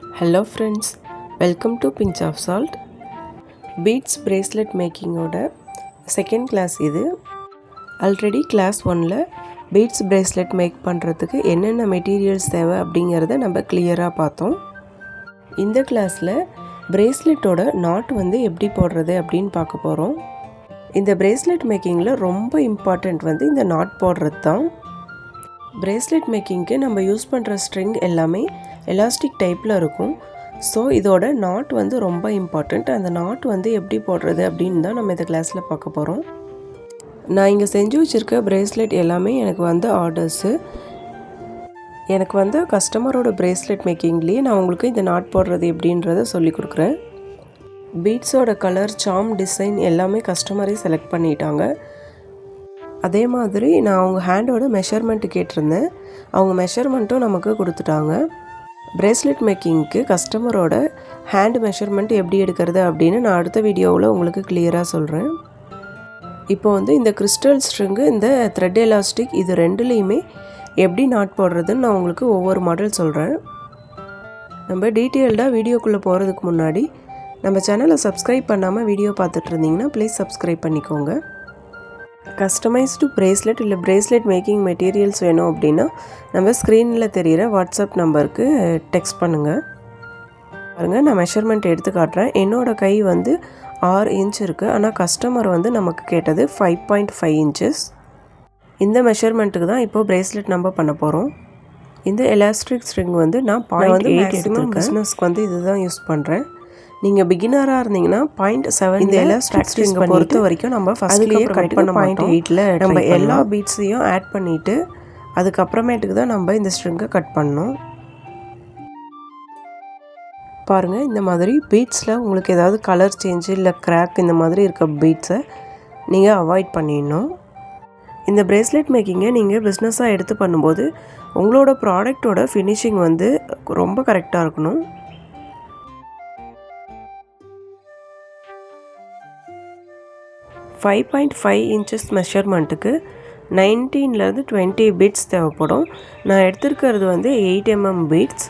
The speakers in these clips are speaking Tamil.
Hello friends welcome to pinch of salt beads bracelet மேக்கிங்கோட second class இது. ஆல்ரெடி கிளாஸ் ஒனில் பீட்ஸ் பிரேஸ்லெட் மேக் பண்ணுறதுக்கு என்னென்ன மெட்டீரியல்ஸ் தேவை அப்படிங்கிறத நம்ம கிளியராக பார்த்தோம். இந்த கிளாஸில் பிரேஸ்லெட்டோட நாட் வந்து எப்படி போடுறது அப்படின்னு பார்க்க போகிறோம் இந்த பிரேஸ்லெட் மேக்கிங்கில் ரொம்ப இம்பார்ட்டண்ட் வந்து இந்த நாட் போடுறது தான் பிரேஸ்லெட் மேக்கிங்க்கு நம்ம யூஸ் பண்ணுற ஸ்ட்ரிங் எல்லாமே எலாஸ்டிக் டைப்பில் இருக்கும். ஸோ இதோட நாட் வந்து ரொம்ப இம்பார்ட்டண்ட் அந்த நாட் வந்து எப்படி போடுறது அப்படின்னு தான் நம்ம இந்த கிளாஸில் பார்க்க போகிறோம் நான் இங்கே செஞ்சு வச்சுருக்க ப்ரேஸ்லெட் எல்லாமே எனக்கு வந்து ஆர்டர்ஸு எனக்கு வந்து கஸ்டமரோட பிரேஸ்லெட் மேக்கிங்லேயே நான் உங்களுக்கு இந்த நாட் போடுறது எப்படின்றத சொல்லி கொடுக்குறேன். பீட்ஸோட கலர் சாம் டிசைன் எல்லாமே கஸ்டமரே செலக்ட் பண்ணிட்டாங்க. அதே மாதிரி நான் அவங்க ஹேண்டோட மெஷர்மெண்ட்டு கேட்டிருந்தேன். அவங்க மெஷர்மெண்ட்டும் நமக்கு கொடுத்துட்டாங்க. பிரேஸ்லெட் மேக்கிங்க்கு கஸ்டமரோட ஹேண்ட் மெஷர்மெண்ட் எப்படி எடுக்கிறது அப்படின்னு நான் அடுத்த வீடியோவில் உங்களுக்கு கிளியராக சொல்கிறேன் இப்போ வந்து இந்த கிறிஸ்டல் ஸ்ட்ரிங்கு இந்த த்ரெட் எலாஸ்டிக் இது ரெண்டுலேயுமே எப்படி நாட் போடுறதுன்னு நான் உங்களுக்கு ஒவ்வொரு மாடல் சொல்கிறேன் நம்ம டீட்டெயில்டாக வீடியோக்குள்ளே போகிறதுக்கு முன்னாடி நம்ம சேனலை சப்ஸ்கிரைப் பண்ணாமல் வீடியோ பார்த்துட்டு இருந்தீங்கன்னா ப்ளீஸ் சப்ஸ்கிரைப் பண்ணிக்கோங்க. கஸ்டமைஸ்டு ப்ரேஸ்லெட் இல்லை ப்ரேஸ்லெட் மேக்கிங் மெட்டீரியல்ஸ் வேணும் அப்படின்னா நம்ம ஸ்க்ரீனில் தெரிகிற வாட்ஸ்அப் நம்பருக்கு டெக்ஸ்ட் பண்ணுங்கள் பாருங்கள் நான் மெஷர்மெண்ட் எடுத்து காட்டுறேன். என்னோடய கை வந்து ஆறு இன்ச் இருக்குது ஆனால் கஸ்டமர் வந்து நமக்கு கேட்டது ஃபைவ் பாயிண்ட் ஃபைவ் இன்ச்சஸ் இந்த மெஷர்மெண்ட்டுக்கு தான் இப்போது ப்ரேஸ்லெட் நம்ம பண்ண போகிறோம் இந்த எலாஸ்ட்ரிக் ஸ்ட்ரிங் வந்து நான் பாயிண்ட் வந்து மேக்ஸிமம் பிஸ்னஸ்க்கு வந்து இதுதான் யூஸ் பண்ணுறேன் நீங்கள் பிகினராக இருந்தீங்கன்னா பாயிண்ட் செவன் இந்த எலாஸ்டிக் ஸ்ட்ரிங்கை பொறுத்த வரைக்கும் நம்ம ஃபஸ்ட்லேயே கட் பண்ண பாயிண்ட் எயிட்டில் நம்ம எல்லா பீட்ஸையும் ஆட் பண்ணிவிட்டு அதுக்கப்புறமேட்டுக்கு தான் நம்ம இந்த ஸ்ட்ரிங்கை கட் பண்ணோம் பாருங்கள் இந்த மாதிரி பீட்ஸில் உங்களுக்கு ஏதாவது கலர் சேஞ்சு இல்லை கிராக் இந்த மாதிரி இருக்க பீட்ஸை நீங்கள் அவாய்ட் பண்ணிடணும். இந்த ப்ரேஸ்லெட் மேக்கிங்கை நீங்கள் பிஸ்னஸாக எடுத்து பண்ணும்போது உங்களோட ப்ராடக்டோட ஃபினிஷிங் வந்து ரொம்ப கரெக்டாக இருக்கணும். ஃபைவ் பாயிண்ட் ஃபைவ் இன்ச்சஸ் மெஷர்மெண்ட்டுக்கு நைன்டீன்லேருந்து டுவெண்ட்டி பீட்ஸ் தேவைப்படும். நான் எடுத்திருக்கிறது வந்து எயிட் எம்எம் பீட்ஸ்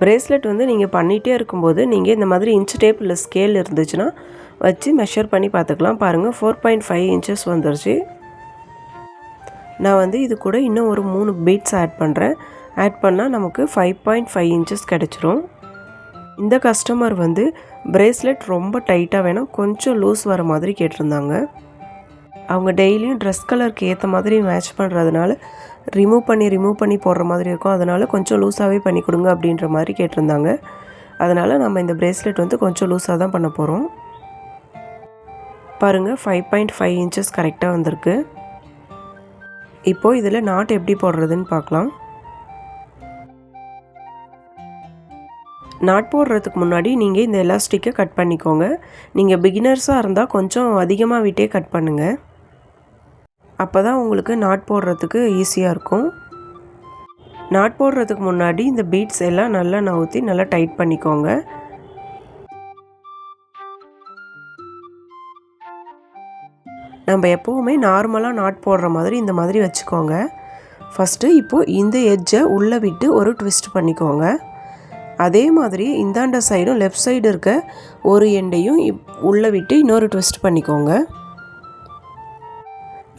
ப்ரேஸ்லெட் வந்து நீங்கள் பண்ணிகிட்டே இருக்கும்போது நீங்கள் இந்த மாதிரி இன்ச் டேப் இல்லை ஸ்கேல் இருந்துச்சுன்னா வச்சு மெஷர் பண்ணி பார்த்துக்கலாம். பாருங்கள் ஃபோர் பாயிண்ட் ஃபைவ் இன்ச்சஸ் வந்துருச்சு. நான் வந்து இது கூட இன்னும் ஒரு மூணு பீட்ஸ் ஆட் பண்ணுறேன் ஆட் பண்ணால் நமக்கு ஃபைவ் பாயிண்ட் ஃபைவ் இன்ச்சஸ் கிடச்சிரும். இந்த கஸ்டமர் வந்து ப்ரேஸ்லெட் ரொம்ப டைட்டாக வேணும் கொஞ்சம் லூஸ் வர மாதிரி கேட்டிருந்தாங்க. அவங்க டெய்லியும் ட்ரெஸ் கலருக்கு ஏற்ற மாதிரி மேட்ச் பண்ணுறதுனால ரிமூவ் பண்ணி ரிமூவ் பண்ணி போடுற மாதிரி இருக்கும். அதனால் கொஞ்சம் லூஸாகவே பண்ணி கொடுங்க அப்படின்ற மாதிரி கேட்டிருந்தாங்க. அதனால் நம்ம இந்த ப்ரேஸ்லெட் வந்து கொஞ்சம் லூஸாக தான் பண்ண போகிறோம் பாருங்கள் ஃபைவ் பாயிண்ட் ஃபைவ் இன்ச்சஸ் கரெக்டாக வந்திருக்கு. இப்போது இதில் நாட் எப்படி போடுறதுன்னு பார்க்கலாம். நாட் போடுறதுக்கு முன்னாடி நீங்கள் இந்த எலாஸ்டிக்கை கட் பண்ணிக்கோங்க. நீங்கள் பிகினர்ஸாக இருந்தால் கொஞ்சம் அதிகமாக விட்டே கட் பண்ணுங்கள் அப்போ தான் உங்களுக்கு நாட் போடுறதுக்கு ஈஸியாக இருக்கும். நாட் போடுறதுக்கு முன்னாடி இந்த பீட்ஸ் எல்லாம் நல்லா நவுத்தி நல்லா டைட் பண்ணிக்கோங்க. நம்ம எப்போவுமே நார்மலாக நாட் போடுற மாதிரி இந்த மாதிரி வச்சுக்கோங்க. ஃபஸ்ட்டு இப்போது இந்த எட்ஜை உள்ளே விட்டு ஒரு ட்விஸ்ட் பண்ணிக்கோங்க. அதே மாதிரி இந்தாண்ட சைடும் லெஃப்ட் சைடு இருக்க ஒரு எண்டையும் உள்ளே விட்டு இன்னொரு ட்விஸ்ட் பண்ணிக்கோங்க.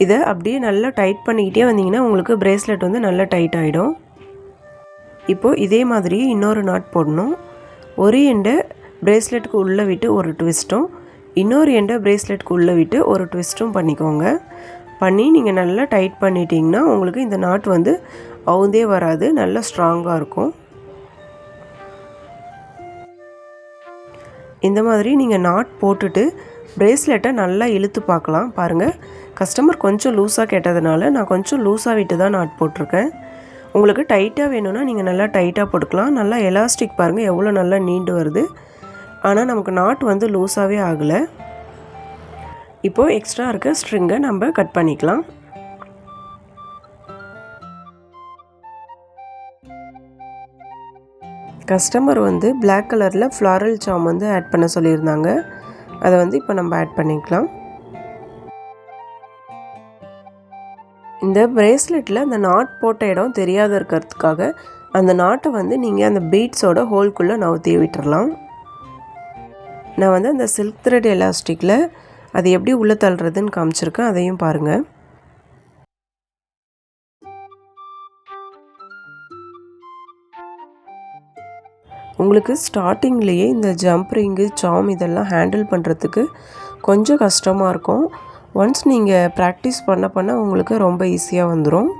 இதை அப்படியே நல்லா டைட் பண்ணிக்கிட்டே வந்தீங்கன்னா உங்களுக்கு ப்ரேஸ்லெட் வந்து நல்லா டைட் ஆகிடும் இப்போது இதே மாதிரி இன்னொரு நாட் போடணும். ஒரு எண்டை ப்ரேஸ்லெட்டுக்கு உள்ளே விட்டு ஒரு ட்விஸ்ட்டும் இன்னொரு எண்டை ப்ரேஸ்லெட்டுக்கு உள்ளே விட்டு ஒரு ட்விஸ்ட்டும் பண்ணிக்கோங்க. பண்ணி நீங்கள் நல்லா டைட் பண்ணிட்டீங்கன்னா உங்களுக்கு இந்த நாட் வந்து அவுந்தே வராது நல்லா ஸ்ட்ராங்காக இருக்கும். இந்த மாதிரி நீங்கள் நாட் போட்டுட்டு ப்ரேஸ்லெட்டை நல்லா இழுத்து பார்க்கலாம். பாருங்கள் கஸ்டமர் கொஞ்சம் லூஸாக கேட்டதுனால நான் கொஞ்சம் லூஸாக விட்டு தான் நாட் போட்டிருக்கேன். உங்களுக்கு டைட்டாக வேணும்னா நீங்கள் நல்லா டைட்டாக போட்டுக்கலாம். நல்லா எலாஸ்டிக் பாருங்கள் எவ்வளோ நல்லா நீண்டு வருது. ஆனால் நமக்கு நாட் வந்து லூஸாகவே ஆகலை. இப்போது எக்ஸ்ட்ரா இருக்க ஸ்ட்ரிங்கை நம்ம கட் பண்ணிக்கலாம். கஸ்டமர் வந்து பிளாக் கலரில் ஃப்ளாரல் சாம் வந்து ஆட் பண்ண சொல்லியிருந்தாங்க. அதை வந்து இப்போ நம்ம ஆட் பண்ணிக்கலாம். இந்த பிரேஸ்லெட்டில் அந்த நாட் போட்ட இடம் தெரியாத இருக்கிறதுக்காக அந்த நாட்டை வந்து நீங்கள் அந்த பீட்ஸோட ஹோல்குள்ளே நவுத்தி விட்டுறலாம். நான் வந்து அந்த சில்க் த்ரெட் எலாஸ்டிக்கில் அது எப்படி உள்ளே தள்ளுறதுன்னு காமிச்சிருக்கேன். அதையும் பாருங்கள் உங்களுக்கு ஸ்டார்டிங்லேயே இந்த ஜம்ப் ரிங்கு சாம் இதெல்லாம் ஹேண்டில் பண்ணுறதுக்கு கொஞ்சம் கஷ்டமாக இருக்கும். ஒன்ஸ் நீங்கள் ப்ராக்டிஸ் பண்ண பண்ண உங்களுக்கு ரொம்ப ஈஸியாக வந்துடும்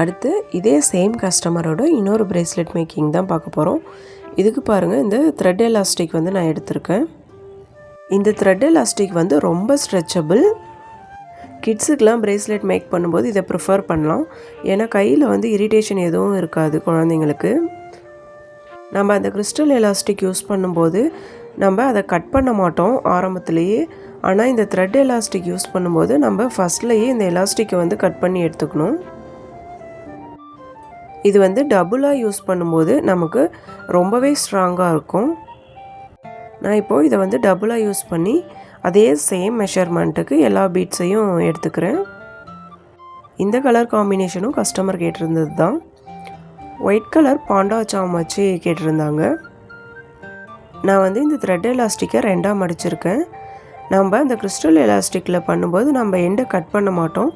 அடுத்து இதே சேம் கஸ்டமரோட இன்னொரு ப்ரேஸ்லெட் மேக்கிங் தான் பார்க்க போகிறோம் இதுக்கு பாருங்கள் இந்த த்ரெட் எலாஸ்டிக் வந்து நான் எடுத்திருக்கேன். இந்த த்ரெட் எலாஸ்டிக் வந்து ரொம்ப ஸ்ட்ரெச்சபிள் கிட்ஸுக்கெலாம் ப்ரேஸ்லெட் மேக் பண்ணும்போது இதை ப்ரிஃபர் பண்ணலாம். ஏன்னா கையில் வந்து இரிட்டேஷன் எதுவும் இருக்காது குழந்தைங்களுக்கு. நம்ம அந்த கிறிஸ்டல் எலாஸ்டிக் யூஸ் பண்ணும்போது நம்ம அதை கட் பண்ண மாட்டோம் ஆரம்பத்துலேயே. ஆனால் இந்த த்ரெட் எலாஸ்டிக் யூஸ் பண்ணும்போது நம்ம ஃபஸ்ட்லேயே இந்த எலாஸ்டிக்கை வந்து கட் பண்ணி எடுத்துக்கணும். இது வந்து டபுளாக யூஸ் பண்ணும்போது நமக்கு ரொம்பவே ஸ்ட்ராங்காக இருக்கும். நான் இப்போது இதை வந்து டபுளாக யூஸ் பண்ணி அதே சேம் மெஷர்மெண்ட்டுக்கு எல்லா பீட்ஸையும் எடுத்துக்கிறேன். இந்த கலர் காம்பினேஷனும் கஸ்டமர் கேட்டிருந்தது தான். ஒயிட் கலர் பாண்டா சாம் வச்சு கேட்டிருந்தாங்க. நான் வந்து இந்த த்ரெட் எலாஸ்டிக்கை ரெண்டாக மடிச்சிருக்கேன். நம்ம அந்த கிறிஸ்டல் எலாஸ்டிக்கில் பண்ணும்போது நம்ம எண்டை கட் பண்ண மாட்டோம்.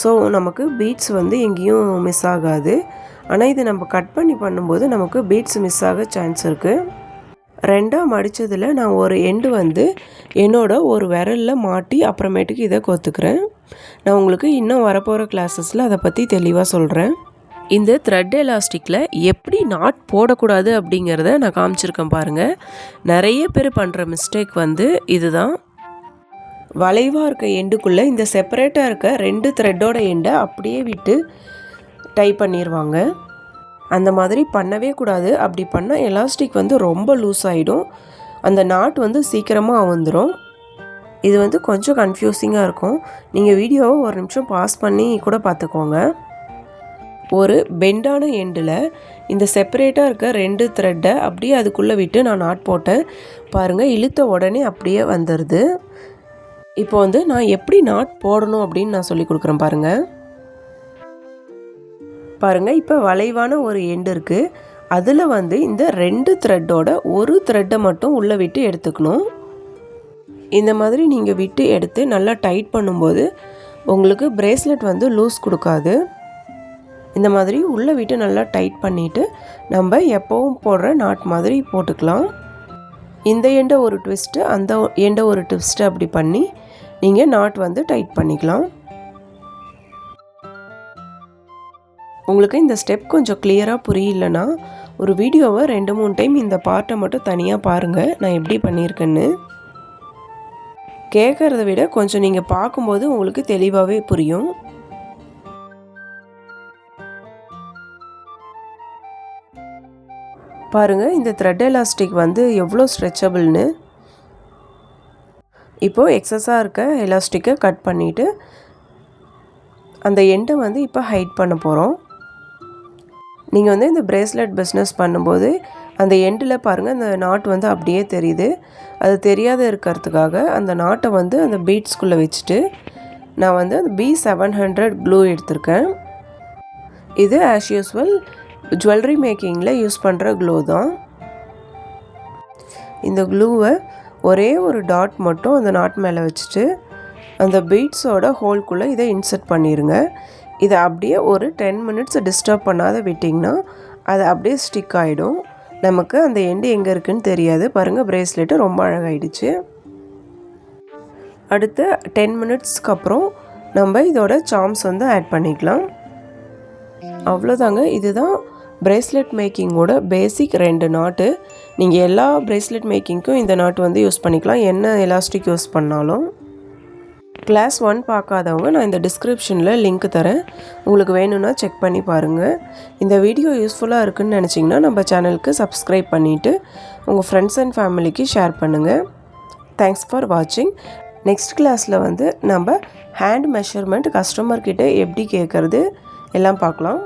ஸோ நமக்கு பீட்ஸ் வந்து எங்கேயும் மிஸ் ஆகாது. ஆனால் இது நம்ம கட் பண்ணி பண்ணும்போது நமக்கு பீட்ஸ் மிஸ் ஆக சான்ஸ் இருக்குது ரெண்டாக மடித்ததில் நான் ஒரு எண்டு வந்து என்னோட ஒரு விரலில் மாட்டி அப்புறமேட்டுக்கு இதை கொத்துக்கிறேன். நான் உங்களுக்கு இன்னும் வரப்போகிற கிளாஸஸில் அதை பற்றி தெளிவாக சொல்கிறேன் இந்த த்ரெட் எலாஸ்டிக்கில் எப்படி நாட் போடக்கூடாது அப்படிங்கிறத நான் காமிச்சிருக்கேன் பாருங்கள் நிறைய பேர் பண்ணுற மிஸ்டேக் வந்து இதுதான். வளைவாக இருக்க எண்டுக்குள்ளே இந்த செப்பரேட்டாக இருக்க ரெண்டு த்ரெட்டோட எண்டை அப்படியே விட்டு டை பண்ணிடுவாங்க அந்த மாதிரி பண்ணவே கூடாது. அப்படி பண்ணால் எலாஸ்டிக் வந்து ரொம்ப லூஸ் ஆகிடும் அந்த நாட் வந்து சீக்கிரமாக வந்துடும் இது வந்து கொஞ்சம் கன்ஃபியூசிங்காக இருக்கும். நீங்கள் வீடியோவை ஒரு நிமிஷம் பாஸ் பண்ணி கூட பார்த்துக்கோங்க. ஒரு பெண்டான எண்டில் இந்த செப்பரேட்டாக இருக்க ரெண்டு த்ரெட்டை அப்படியே அதுக்குள்ளே விட்டு நான் நாட் போட்டேன். பாருங்கள் இழுத்த உடனே அப்படியே வந்துடுது இப்போ வந்து நான் எப்படி நாட் போடணும் அப்படின்னு நான் சொல்லி கொடுக்குறேன் பாருங்கள் பாருங்கள் இப்போ வளைவான ஒரு எண்டு இருக்குது அதில் வந்து இந்த ரெண்டு த்ரெட்டோட ஒரு த்ரெட்டை மட்டும் உள்ளே விட்டு எடுத்துக்கணும். இந்த மாதிரி நீங்கள் விட்டு எடுத்து நல்லா டைட் பண்ணும்போது உங்களுக்கு பிரேஸ்லெட் வந்து லூஸ் கொடுக்காது. இந்த மாதிரி உள்ளே விட்டு நல்லா டைட் பண்ணிவிட்டு நம்ம எப்போவும் போடுற நாட் மாதிரி போட்டுக்கலாம். இந்த எண்டை ஒரு ட்விஸ்ட்டு அந்த எண்டை ஒரு ட்விஸ்ட்டு அப்படி பண்ணி நீங்கள் நாட் வந்து டைட் பண்ணிக்கலாம். உங்களுக்கு இந்த ஸ்டெப் கொஞ்சம் கிளியராக புரியலனா ஒரு வீடியோவை ரெண்டு மூணு டைம் இந்த பார்ட்டை மட்டும் தனியாக பாருங்கள் நான் எப்படி பண்ணியிருக்கேன்னு கேட்குறத விட கொஞ்சம் நீங்கள் பார்க்கும்போது உங்களுக்கு தெளிவாகவே புரியும். பாருங்கள் இந்த த்ரெட் எலாஸ்டிக் வந்து எவ்வளோ ஸ்ட்ரெச்சபிள்னு இப்போது எக்ஸஸாக இருக்க எலாஸ்டிக்கை கட் பண்ணிவிட்டு அந்த எண்டை வந்து இப்போ ஹைட் பண்ண போகிறோம் நீங்கள் வந்து இந்த பிரேஸ்லெட் பிஸ்னஸ் பண்ணும்போது அந்த எண்டில் பாருங்கள் அந்த நாட் வந்து அப்படியே தெரியுது. அது தெரியாத இருக்கிறதுக்காக அந்த நாட்டை வந்து அந்த பீட்ஸ்குள்ளே வச்சுட்டு நான் வந்து அந்த பி செவன் ஹண்ட்ரட் க்ளூ எடுத்திருக்கேன். இது ஆஸ் யூஸ்வல் ஜுவல்லரி மேக்கிங்கில் யூஸ் பண்ணுற க்ளூ தான். இந்த க்ளூவை ஒரே ஒரு டாட் மட்டும் அந்த நாட் மேலே வச்சுட்டு அந்த பீட்ஸோட ஹோல்குள்ளே இதை இன்சர்ட் பண்ணிடுங்க இதை அப்படியே ஒரு டென் மினிட்ஸ் டிஸ்டர்ப் பண்ணாத விட்டிங்கன்னா அது அப்படியே ஸ்டிக் ஆகிடும் நமக்கு அந்த எண்டு எங்கே இருக்குதுன்னு தெரியாது. பாருங்கள் ப்ரேஸ்லெட்டு ரொம்ப அழகாயிடுச்சு. அடுத்து டென் மினிட்ஸ்க்கு அப்புறம் நம்ம இதோட சாம்ஸ் வந்து ஆட் பண்ணிக்கலாம். அவ்வளோதாங்க. இதுதான் ப்ரேஸ்லெட் மேக்கிங்கோட பேசிக் ரெண்டு நாட்டு. நீங்கள் எல்லா ப்ரேஸ்லெட் மேக்கிங்க்கும் இந்த நாட்டு வந்து யூஸ் பண்ணிக்கலாம். என்ன எலாஸ்டிக் யூஸ் பண்ணாலும். கிளாஸ் ஒன் பார்க்காதவங்க நான் இந்த டிஸ்கிரிப்ஷனில் லிங்க் தரேன். உங்களுக்கு வேணும்னா செக் பண்ணி பாருங்கள் இந்த வீடியோ யூஸ்ஃபுல்லாக இருக்குதுன்னு நினச்சிங்கன்னா நம்ம சேனலுக்கு சப்ஸ்கிரைப் பண்ணிவிட்டு உங்கள் ஃப்ரெண்ட்ஸ் அண்ட் ஃபேமிலிக்கு ஷேர் பண்ணுங்கள் தேங்க்ஸ் ஃபார் வாட்சிங் நெக்ஸ்ட் கிளாஸில் வந்து நம்ம ஹேண்ட் மெஷர்மெண்ட் கஸ்டமர்கிட்ட எப்படி கேட்குறது எல்லாம் பார்க்கலாம்.